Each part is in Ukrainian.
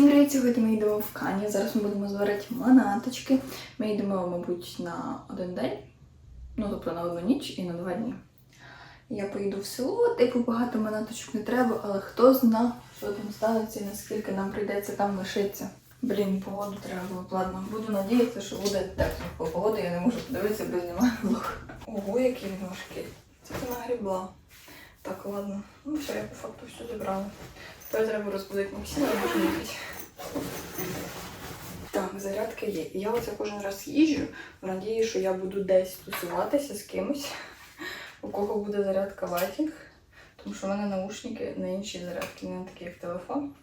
Всім привіт! Сьогодні ми йдемо в Кані. Зараз ми будемо зварити манаточки. Ми йдемо, мабуть, на один день, ну тобто на одну ніч і на два дні. Я поїду в село, типу багато манаточок не треба, але хто зна, що там станеться і наскільки нам прийдеться там лишитися. Блін, погоду треба було ладно. Буду надіятися, що буде тепло. По погоду я не можу подивитися, бо знімаю влог. Ого, який він важкий. Це нагрібла. Так, ладно. Ну все, я по факту все зібрала. Тепер треба розбудити Максима і можна їхати. Так, зарядка є. І я оце кожен раз їжджу в надії, що я буду десь тусуватися з кимось, у кого буде зарядка лайтінг. Тому що в мене наушники на іншій зарядці, не такі, як телефон.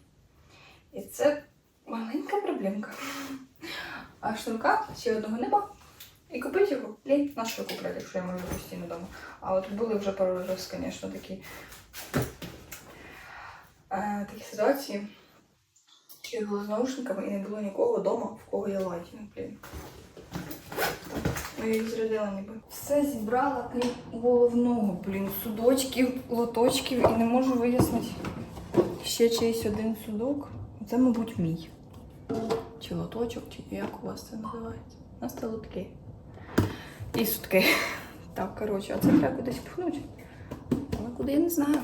І це маленька проблемка. А шнурка ще одного нема. І купити його, лінь, на що купляти, якщо я можу постійно вдома. А от були вже пару разів, звісно, такі такі ситуації. Я була з наушниками і не було нікого вдома, в кого є лайтінг, блін. Ну, я їх зрядила ніби. Все зібрала крім головного, блін, судочків, лоточків і не можу вияснити ще чийсь один судок. Це, мабуть, мій. Чи лоточок, чи як у вас це називається? У нас це лотки. І сутки. Так, коротше, а це треба кудись пхнути. Але куди я не знаю.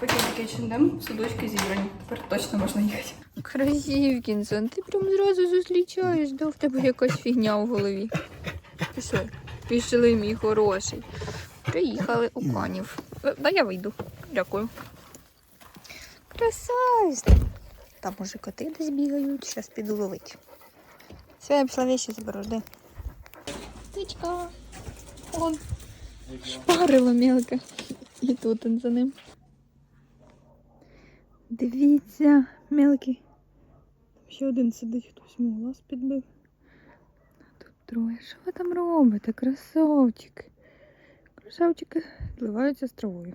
Такий чиндем, судочки зібрані. Тепер точно можна їхати. Красівкінсон, ти прям зразу зустрічаєш, да в тебе якась фігня в голові. Пішли, пішли, мій хороший. Приїхали у канів. Е, Да я вийду. Дякую. Красавець. Там уже коти десь бігають, зараз піду ловити. Все, я пішла вещи заберу, жди. Птичка. Он. Шпарило мелко. І тут он за ним. Дивіться, мелкий. Там ще один сидить, хтось йому глаз підбив. А тут троє. Що ви там робите? Красавчик. Красавчики зливаються з травою.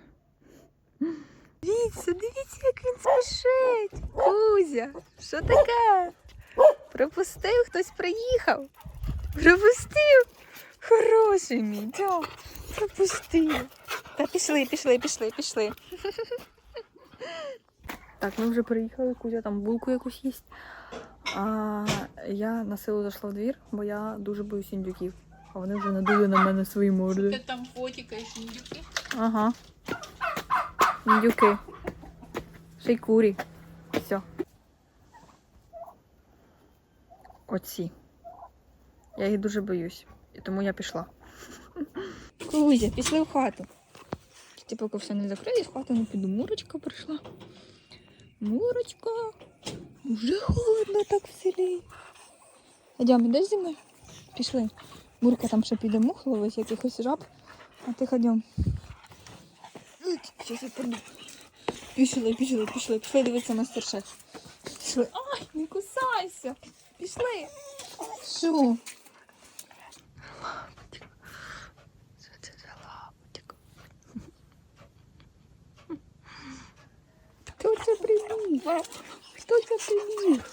Дивіться, дивіться, як він спішить. Кузя, що таке? Пропустив, хтось приїхав. Пропустив. Хороший мій, да. Пропустив. Та пішли, пішли, пішли, пішли. Так, ми вже приїхали, Кузя там булку якусь їсть. А я на силу зайшла в двір, бо я дуже боюсь індюків. А вони вже надули на мене свої морди. Ти там фотікаєш індюки. Ага. Індюки. Ще й курі. Все. Оці. Я їх дуже боюсь. І тому я пішла. Кузя, пішли в хату. Ти поки все не закриє, в хату не піду. Мурочка прийшла. Мурочка. Уже холодно так в селі. Ходям, ідеш зі мною? Пішли. Мурка там ще піде мух ловить, якихось жаб. А ти ходім. Зараз я прийду. Пішли, пішли, пішли, пішли дивитися мастер-шеф. Пішли. Ай, не кусайся. Пішли. Що? Лапотик. Що це за лапотик? Хто це прибіг? Що ти розказуєш?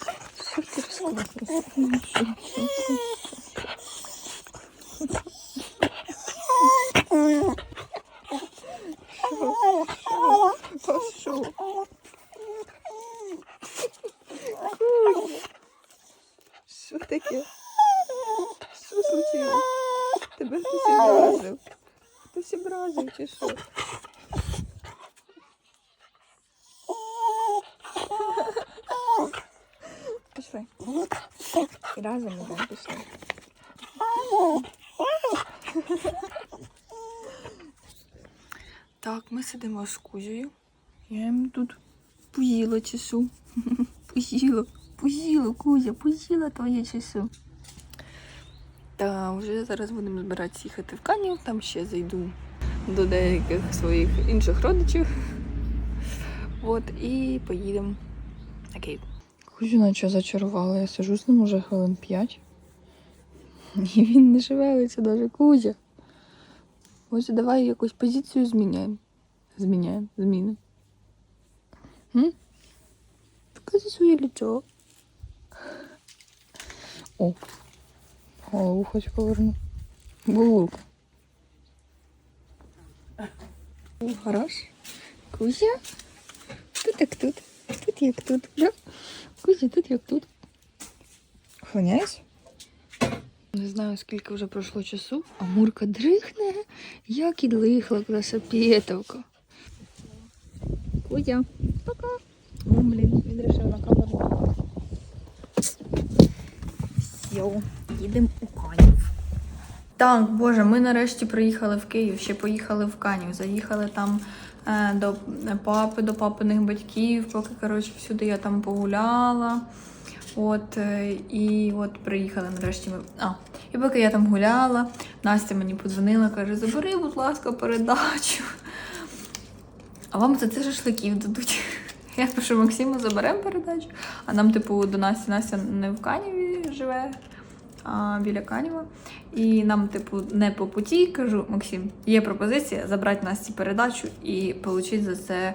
Що, що, що? Пошел. Що таке? Що случилось? Тебе хтось образив? Хтось образив чи що? Пішли. І разом ідемо, пішли. Так, ми сидимо з Кузею. Я йому тут поїла часу. Поїла, поїла, Кузя, поїла твоє часу. Та вже зараз будемо збиратися їхати в Канів, там ще зайду до деяких своїх інших родичів. От, і поїдемо на Київ. Кузю наче зачарувала, я сижу з ним уже хвилин 5. І він не шевелиться навіть Кузя. Ось давай якусь позицію зміняємо. Зміняємо, зміни. М? Покажи своє лічо. О. Голову хоч поверну. Булук. Хорош. Кузя? Хто так тут? Тут як тут. Кузя, тут як тут. Охороняєш? Не знаю, скільки вже пройшло часу, а Мурка дрихне, як і длихла красопетовка. Кузя, пока. О, блін, він рішив на камеру. Все, їдемо у. Так, боже, ми нарешті приїхали в Київ, ще поїхали в Канів. Заїхали там е, до папи, до папиних батьків, поки коротше всюди я там погуляла. От, е, і от приїхали нарешті ми. А, і поки я там гуляла, Настя мені подзвонила, каже: забери, будь ласка, передачу. А вам за це шашликів дадуть. Я пишу Максиму, заберемо передачу. А нам, типу, до Насті Настя не в Каніві живе, а біля Канєва. І нам, типу, не по путі кажу, Максим, є пропозиція забрати Насті передачу і отримати за це,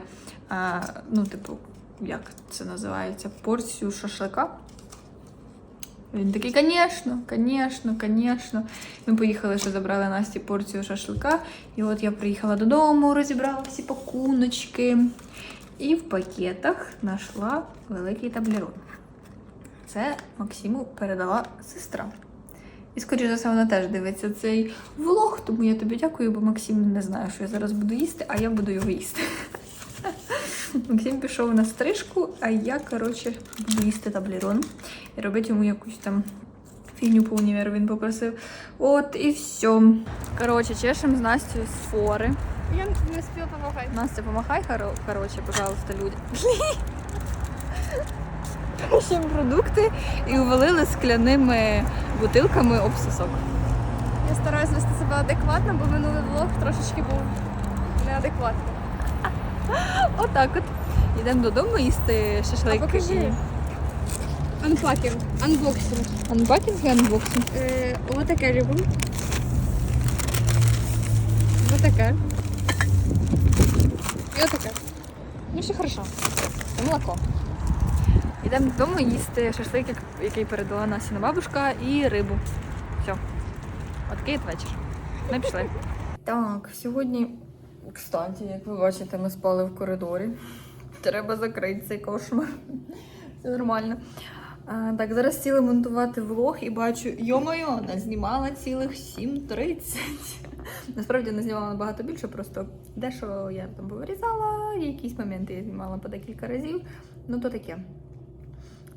а, ну, типу, як це називається, порцію шашлика. Він такий, звісно, звісно, звісно. Ми поїхали, що забрали Насті порцію шашлика. І от я приїхала додому, розібрала всі пакуночки. І в пакетах знайшла великий таблерон. Це Максиму передала сестра. І, скоріше за все, вона теж дивиться цей влог, тому я тобі дякую, бо Максим не знає, що я зараз буду їсти, а я буду його їсти. Максим пішов на стрижку, а я, коротше, буду їсти таблерон і робити йому якусь там фігню по універу він попросив. От і все. Коротше, чешемо з Настю з фори. Я не успела помогать. Настя, помахай, короче, пожалуйста, людям. Ще продукти і увалили скляними бутилками об сосок. Я стараюсь вести себе адекватно, бо минулий влог трошечки був неадекватний. Отак от. Йдемо додому їсти шашлик. А покажи. Анпакінг, анбоксинг. Анбакінг і анбоксинг. Е, отаке любимо. Отаке. І отаке. Ну, все хорошо. Це молоко. Йдемо додому їсти шашлик, який передала Настіна бабушка, і рибу. Все. Отакий от вечір. Ми пішли. Так, сьогодні, кстати, як ви бачите, ми спали в коридорі. Треба закрити цей кошмар. Все нормально. А, так, зараз сіли монтувати влог і бачу, йо-моє, назнімала цілих 7.30. Насправді не знімала набагато більше, просто дещо я там повирізала, якісь моменти я знімала по декілька разів. Ну то таке.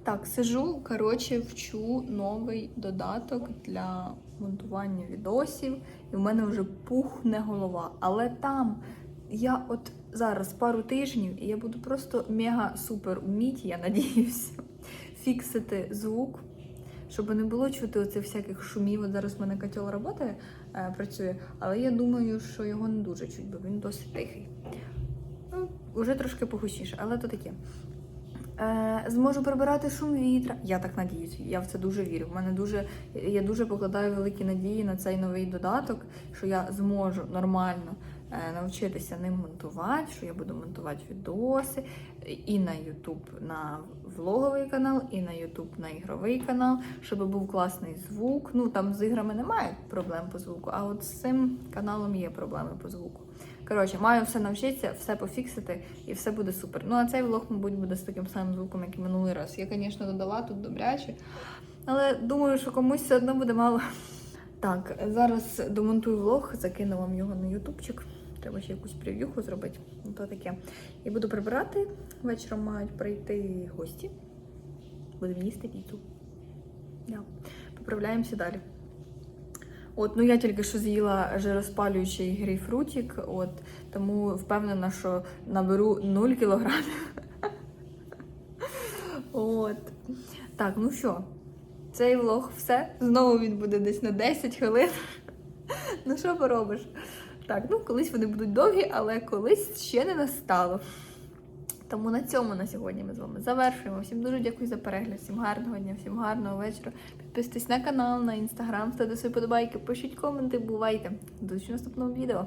Так, сижу, коротше, вчу новий додаток для монтування відосів, і в мене вже пухне голова. Але там я от зараз пару тижнів, і я буду просто мега-супер вміти, я надіюся, фіксити звук, щоб не було чути оцих всяких шумів. От зараз в мене котел роботи е, працює, але я думаю, що його не дуже чуть, бо він досить тихий. Ну, уже трошки погучніше, але то таке. Е, зможу прибирати шум вітра. Я так надіюсь, я в це дуже вірю. В мене дуже, я дуже покладаю великі надії на цей новий додаток, що я зможу нормально е, навчитися ним монтувати, що я буду монтувати відоси і на YouTube на влоговий канал, і на YouTube на ігровий канал, щоб був класний звук. Ну там з іграми немає проблем по звуку, а от з цим каналом є проблеми по звуку. Коротше, маю все навчитися, все пофіксити і все буде супер. Ну а цей влог, мабуть, буде з таким самим звуком, як і минулий раз. Я, звісно, додала тут добряче, але думаю, що комусь все одно буде мало. Так, зараз домонтую влог, закину вам його на ютубчик. Треба ще якусь прев'юху зробити. Ну, то таке. І буду прибирати. Вечором мають прийти гості. Будемо їсти піцу. Да. Поправляємося далі. От, ну я тільки що з'їла жироспалюючий грейпфрутик, от, тому впевнена, що наберу 0 кілограмів. От. Так, ну що, цей влог все. Знову він буде десь на 10 хвилин. Ну що поробиш? Так, ну колись вони будуть довгі, але колись ще не настало. Тому на цьому на сьогодні ми з вами завершуємо. Всім дуже дякую за перегляд, всім гарного дня, всім гарного вечора. Підписуйтесь на канал, на інстаграм, ставте свої подобайки, пишіть коменти, бувайте. До наступного відео.